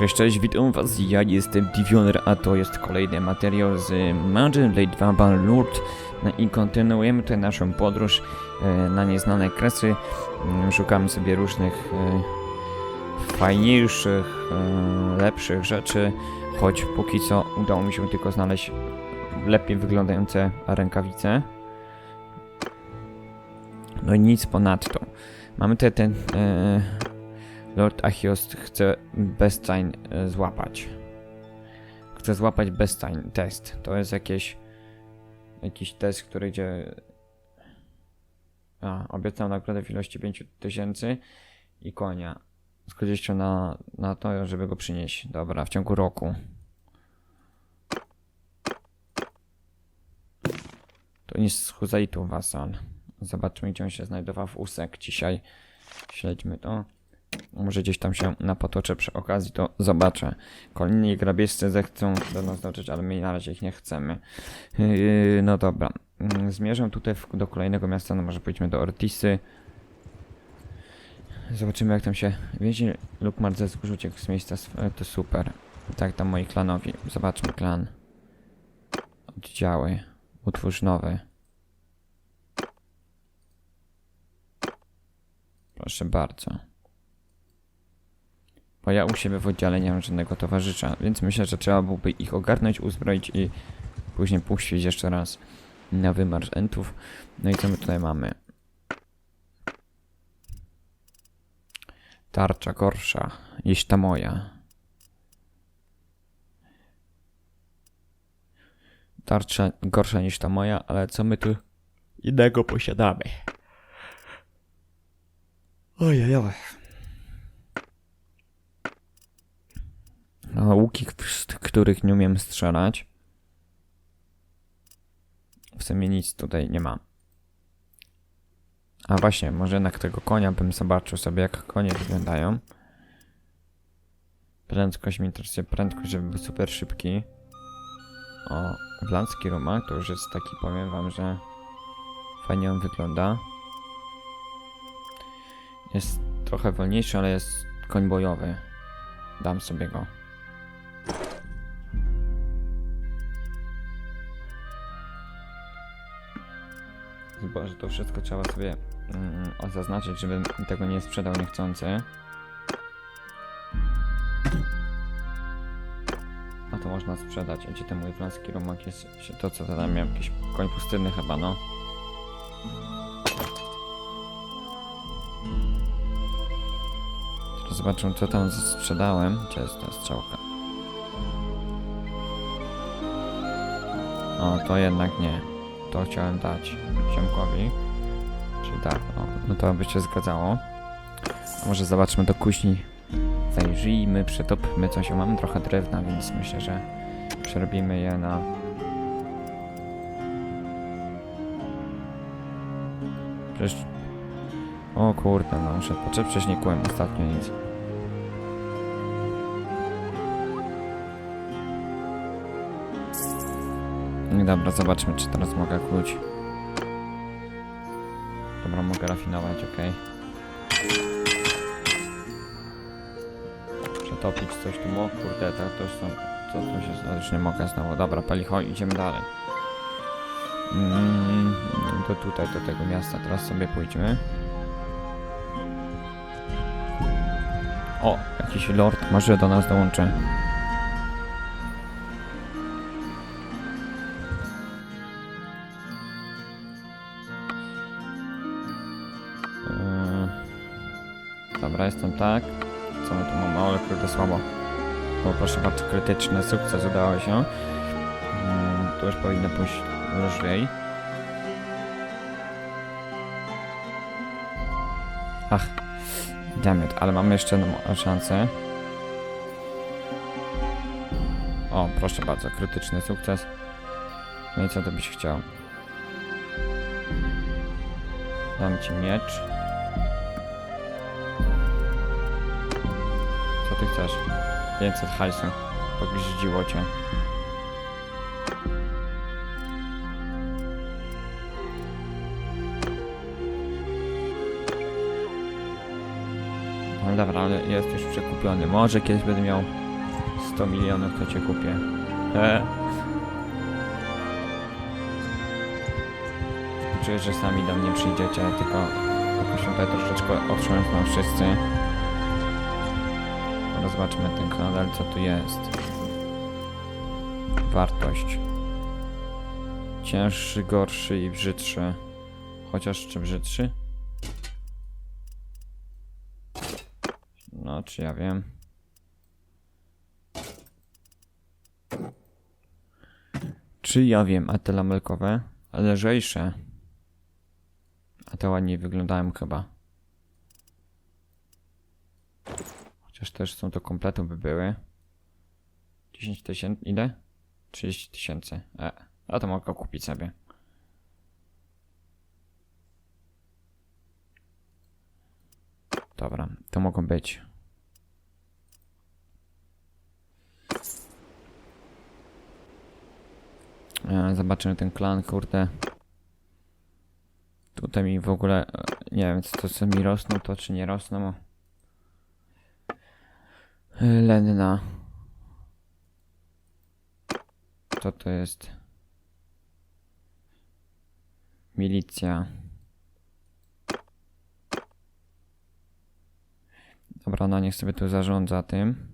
Cześć, cześć, witam was, ja jestem Divioner, a to jest kolejny materiał z Mountain Blade 2 Banlord no i kontynuujemy tutaj naszą podróż e, na nieznane kresy. Mm, Szukamy sobie różnych e, fajniejszych, e, lepszych rzeczy, choć póki co udało mi się tylko znaleźć lepiej wyglądające rękawice. No i nic ponadto. Mamy tutaj ten... Lord Achiost chce Bestań e, złapać. Chce złapać Bestań. Test. To jest jakieś... Jakiś test, który idzie... A, obiecał nagrodę w ilości 5000 i konia. Zgodzi się na, na to, żeby go przynieść. Dobra, w ciągu roku. To nie z Huzaitu Wasal. Zobaczmy, gdzie on się znajdował w Usek dzisiaj. Śledźmy to. Może gdzieś tam się napotoczę przy okazji, to zobaczę. Kolejni grabieżcy zechcą do nas dotrzeć, ale my na razie ich nie chcemy. Yy, no dobra. Mm, Zmierzam tutaj w, do kolejnego miasta, no może pójdźmy do Ortisy. Zobaczymy jak tam się więzi lub Marzec uciekł z miejsca, sw- to super. Tak tam moi klanowi. Zobaczmy klan. Oddziały. Utwórz nowy. Proszę bardzo. Bo ja u siebie w oddziale nie mam żadnego towarzysza, więc myślę, że trzeba byłoby ich ogarnąć, uzbroić i później puścić jeszcze raz na wymarsz entów. No i co my tutaj mamy? Tarcza gorsza niż ta moja. Tarcza gorsza niż ta moja, ale co my tu innego posiadamy? Ojej, oj. No, łuki, z których nie umiem strzelać. W sumie nic tutaj nie ma. A właśnie, może jednak tego konia bym zobaczył sobie, jak konie wyglądają. Prędkość mi interesuje, prędkość, żeby był super szybki. O, Wlandzki Rumak to już jest taki, powiem wam, że fajnie on wygląda. Jest trochę wolniejszy, ale jest koń bojowy. Dam sobie go. Chyba, że to wszystko trzeba sobie mm, o- zaznaczyć, żebym tego nie sprzedał niechcący. A to można sprzedać. Gdzie mój wlaski rumak jest? To co tam miałem? Jakiś koń pustynny chyba, no. Teraz zobaczę co tam sprzedałem. Gdzie jest ta strzałka? O, to jednak nie. To chciałem dać ziomkowi. Czyli tak, o, no to by się zgadzało. A może zobaczmy do kuźni. Zajrzyjmy, przetopmy coś. O, mamy trochę drewna, więc myślę, że przerobimy je na... Przecież... O kurde, no muszę przecież nie kłem ostatnio nic. Dobra, zobaczmy, czy teraz mogę kłuć. Dobra, mogę rafinować, ok. Przetopić coś tu, o kurde, tak to są... Co tu się... no, Już nie mogę znowu. Dobra, palicho, idziemy dalej. Mm, to tutaj, do tego miasta teraz sobie pójdźmy. O, jakiś lord może do nas dołączy. Krytyczny sukces udało się. Yy, Tu już powinno pójść lżej. Ach, dammit, ale mamy jeszcze jedną szansę. O, proszę bardzo, krytyczny sukces. No i co to byś chciał? Dam ci miecz. Co ty chcesz? 500 hajsu. Pogździło cię. No dobra, ale jest już przekupiony. Może kiedyś będę miał 100 milionów, to cię kupię. E. Czuję, że sami do mnie przyjdziecie, tylko jakoś tutaj troszeczkę otrząsną wszyscy. Zobaczmy ten nadal, co tu jest. Wartość. Cięższy, gorszy i brzydszy. Chociaż czy brzydszy? No, czy ja wiem. Czy ja wiem, a te lamelkowe? Lżejsze. A te ładniej wyglądają chyba. Chociaż też są to kompletu by były. 10 tysięcy, ile? 30 tysięcy. E, a to mogę kupić sobie. Dobra, to mogą być. E, Zobaczymy ten klan, kurde. Tutaj mi w ogóle, e, nie wiem, co co mi rosną, to czy nie rosną. Lenna. Co to jest? Milicja. Dobra, ona niech sobie tu zarządza tym.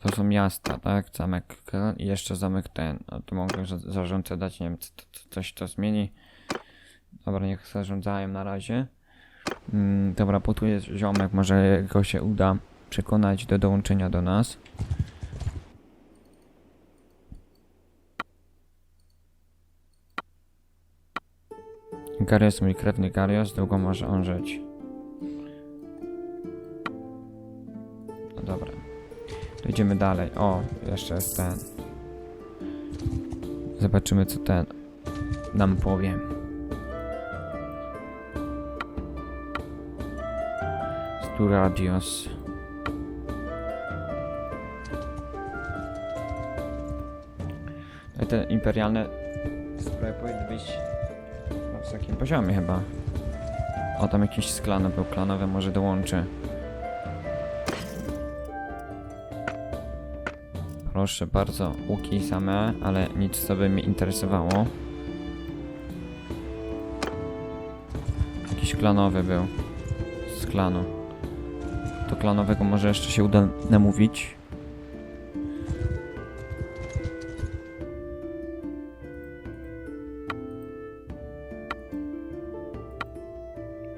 To są miasta, tak? Zamek i jeszcze zamek ten. No to mogę za- zarządcę dać, nie wiem, co, co, coś to zmieni. Dobra, niech zarządzają na razie. Mm, dobra, bo tu jest ziomek, może go się uda przekonać do dołączenia do nas. Garios, mój krewny Garios, długo może on żyć. No dobra. Idziemy dalej. O, jeszcze jest ten. Zobaczymy, co ten nam powie. Sturadios. No te imperialne sprawy powinny być na wysokim poziomie chyba. O, tam jakiś z klanu był klanowy, może dołączy. Proszę bardzo, łuki same, ale nic co by mnie interesowało. Jakiś klanowy był. Z klanu. Do klanowego może jeszcze się uda namówić.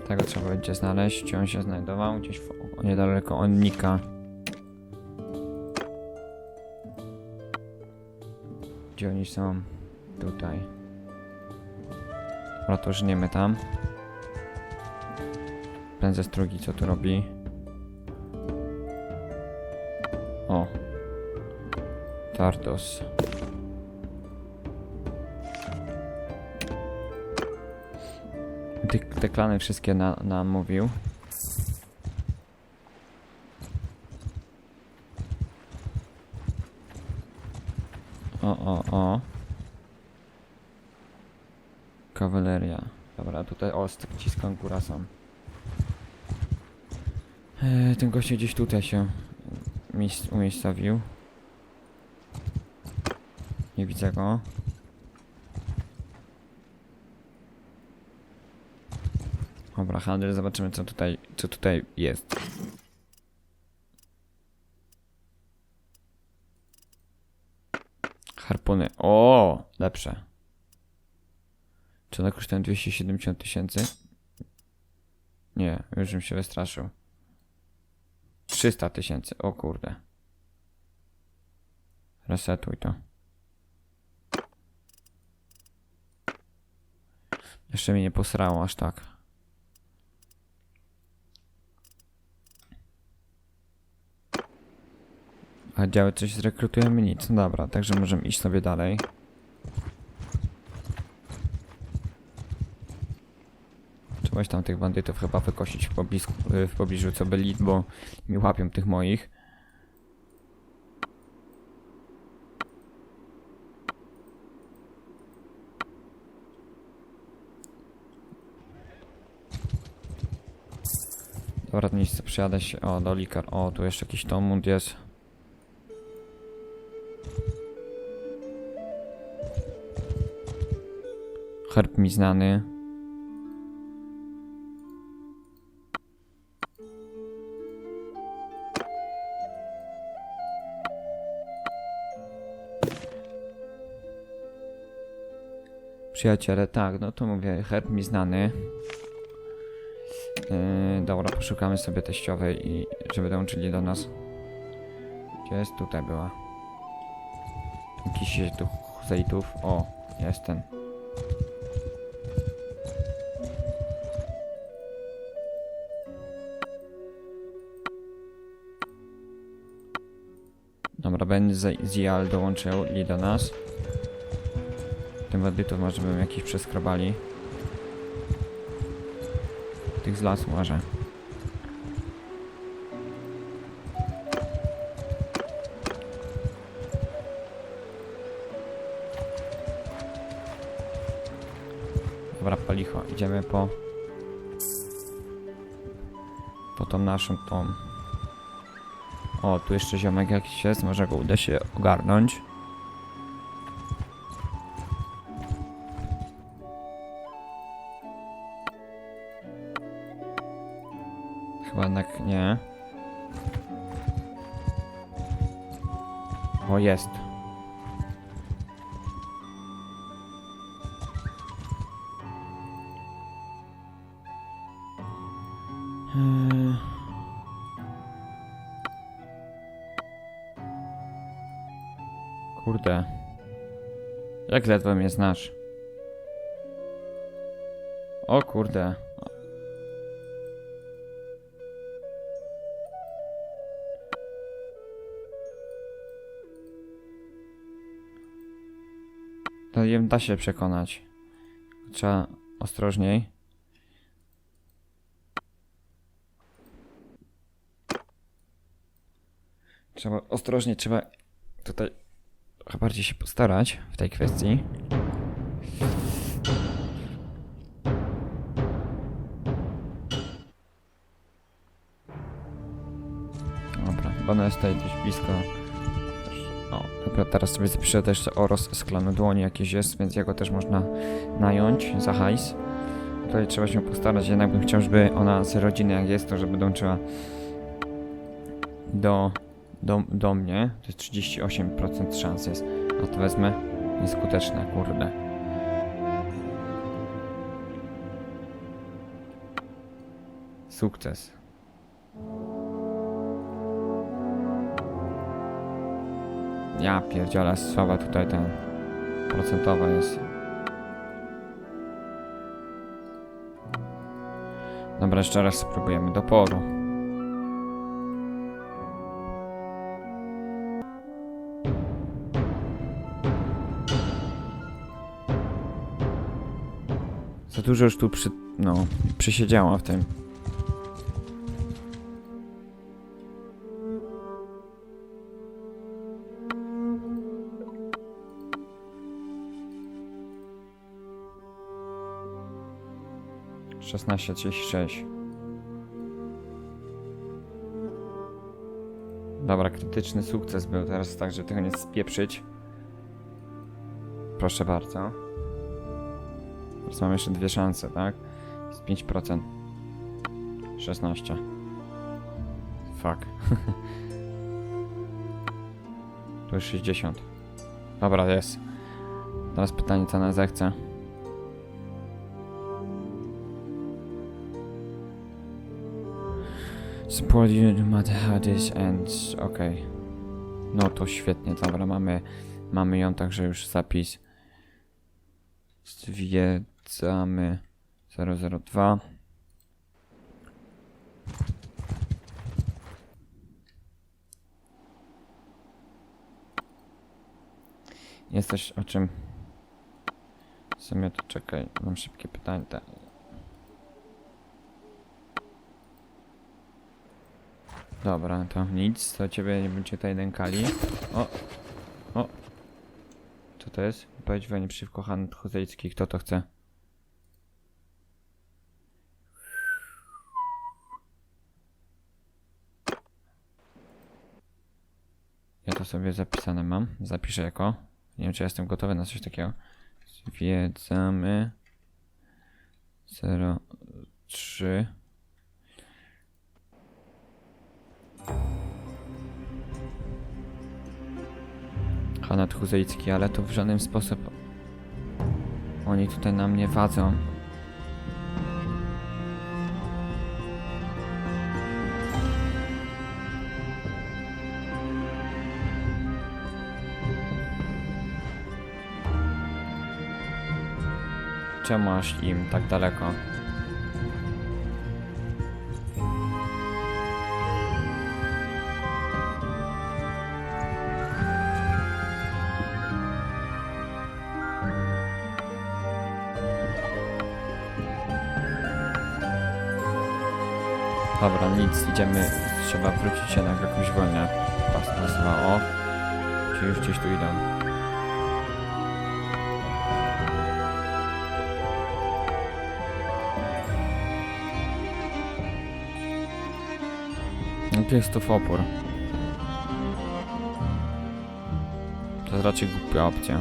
Tego trzeba będzie znaleźć. Gdzie on się znajdował? Gdzieś w, niedaleko Onnika. Gdzie oni są? Tutaj. Dobra, to żniemy tam. Ten ze strugi co tu robi? O. Tardos. Te, te klany wszystkie na, nam mówił. O, o, o. Kawaleria. Dobra, tutaj ostry ci z kankura są. Eee, ten gościu gdzieś tutaj się miejsc, umiejscowił. Nie widzę go. Dobra, handel, zobaczymy co tutaj, co tutaj jest. Harpuny. O, lepsze. Czy one kosztują 270 tysięcy? Nie, już bym się wystraszył. 300 tysięcy, o kurde. Resetuj to. Jeszcze mnie nie posrało aż tak. A działy coś zrekrutujemy? Nic. No dobra, także możemy iść sobie dalej. Spróbować tam tych bandytów chyba wykosić w, pobliżu, w pobliżu co byli, bo mi łapią tych moich. Dobra, to miejsce przyjadę się. O, do likar. O, tu jeszcze jakiś Tomund jest. Herb mi znany. Przyjaciele, tak, no to mówię, herb mi znany. Yy, dobra, poszukamy sobie teściowej i żeby dołączyli do nas. Gdzie jest? Tutaj była. Jakiś tu zejtów. O, jest ten. Dobra, z Zial dołączyli do nas. Tym bandytów może bym jakiś przeskrobali. Tych z lasu może. Dobra, palicho. Idziemy po... Po tą naszą tą... O, tu jeszcze ziomek jakiś jest, może go uda się ogarnąć. Jest. Eee. Kurde. Jak ledwo mnie znasz. O kurde. To jem da się przekonać. Trzeba ostrożniej. Trzeba ostrożnie, trzeba tutaj trochę bardziej się postarać w tej kwestii. Dobra, ona jest tutaj gdzieś blisko. Teraz sobie zapiszę też Oros z klanu dłoni jakiś jest, więc jego też można nająć za hajs. Tutaj trzeba się postarać, jednak bym chciał, żeby ona z rodziny jak jest, to żeby dołączyła do, do, do mnie. To jest 38% szans jest. A to wezmę. Nieskuteczne, kurde. Sukces. Ja pierdziala słaba tutaj ten procentowa jest. Dobra, jeszcze raz spróbujemy do poru. Za dużo już tu przy... no, przysiedziała w tym. Szesnaście trzydzieści sześć. Dobra, krytyczny sukces był teraz tak, żeby tego nie spieprzyć. Proszę bardzo. Teraz mam jeszcze dwie szanse, tak? Z 5%. 16. Fuck. to już 60. Dobra, jest. Teraz pytanie, co ona zechce. Mad Hadis and... okej. No to świetnie, dobra, mamy, mamy ją także już zapis. Zwiedzamy 002. Jest coś o czym... W sumie to czekaj, mam szybkie pytanie. Dobra, no to nic, to ciebie nie będzie tutaj nękali. O! O! Co to jest? Bajdzwanie przeciwko handlu chuzejskich, kto to chce? Ja to sobie zapisane mam, zapiszę jako. Nie wiem, czy ja jestem gotowy na coś takiego. Zwiedzamy 03 Hanat Huzejcki, ale to w żaden sposób oni tutaj na mnie wadzą. Czemu aż im tak daleko? Dobra, nic, idziemy. Trzeba wrócić jednak jakąś wolnię. Pas nazywa o. Czy już gdzieś tu idą? Jaki jest to opór? To jest raczej głupia opcja.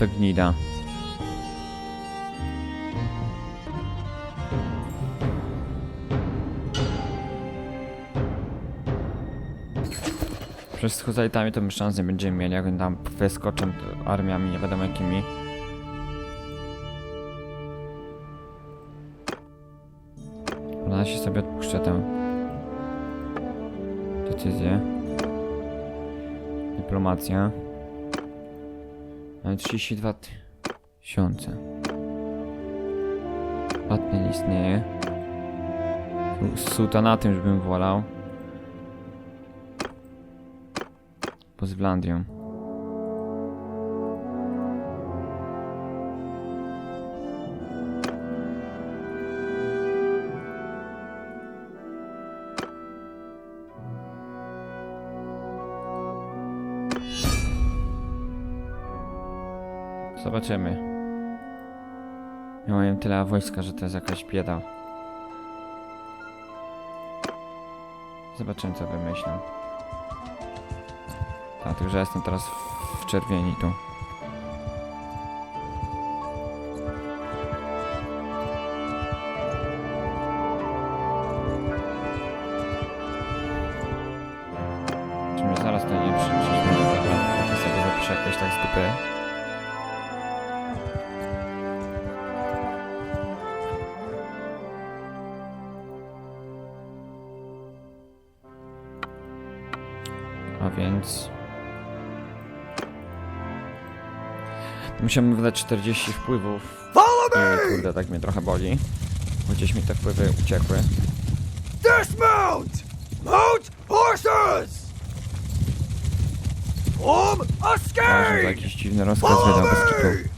To gnida. Przez z Huzalitami to my szans nie będziemy mieli, jak tam wyskoczą armiami, nie wiadomo jakimi. Ona się sobie odpuszcza tę decyzję. Dyplomacja. Mamy 32 tysiące. Patny nie istnieje. Su- Sułtanatem już bym wolał. Poza Zobaczymy. Ja mam tyle wojska, że to jest jakaś bieda. Zobaczymy co wymyślą. Tak, że jestem teraz w czerwieni tu. A więc... Musiałem wydać 40 wpływów. Follow I kurde, tak mnie trochę boli. Bo gdzieś mi te wpływy uciekły. Dismount! Mount horses! Form a Może skate! jakiś dziwny rozkaz wydał bez me! kitu.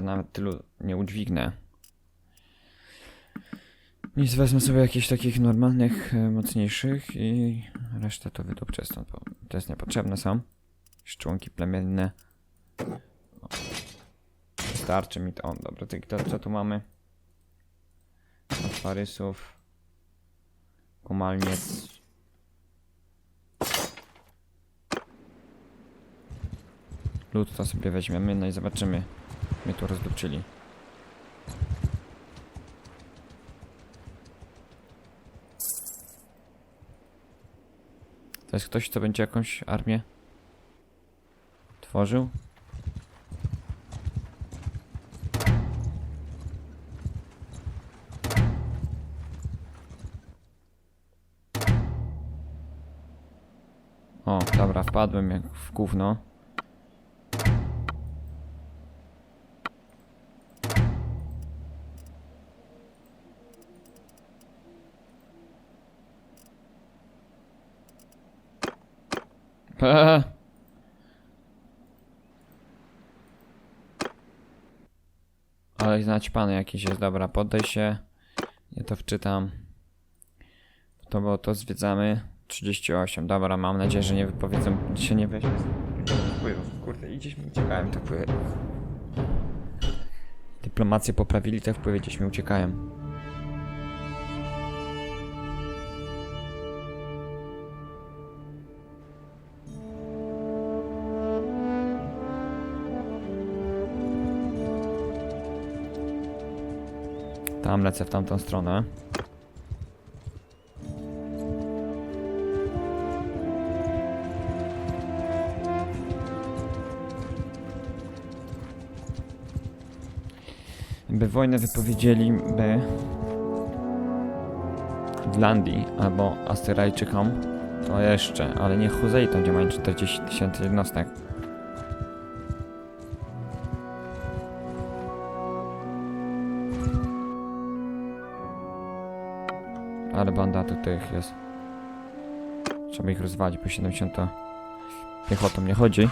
To nawet tylu nie udźwignę. Nic, wezmę sobie jakichś takich normalnych, e, mocniejszych i resztę to wydupczę stąd, bo to jest niepotrzebne są. Szczłonki plemienne. Starczy mi to. O, dobra, to, to co tu mamy? Atwarysów. Kumalniec. Lód to sobie weźmiemy, no i zobaczymy. My tu rozdupczyli. To jest ktoś, kto będzie jakąś armię tworzył? O, dobra, wpadłem jak w gówno. Eee. Ale znać pan jakiś jest, dobra, poddaj się. Ja to wczytam. To było to, zwiedzamy. 38, dobra, mam nadzieję, że nie wypowiedzą, się nie weźmie wpływów. Kurde, i gdzieś mi uciekają te wpływy. Dyplomację poprawili, te wpływy gdzieś mi uciekają. Tam lecę w tamtą stronę. By wojnę wypowiedzieliby Irlandii albo Asterajczykom, to jeszcze, ale nie Huzeitom, gdzie mają 40 tysięcy jednostek. Tutaj jest. Trzeba ich rozwalić, bo 70 piechotą nie chodzi.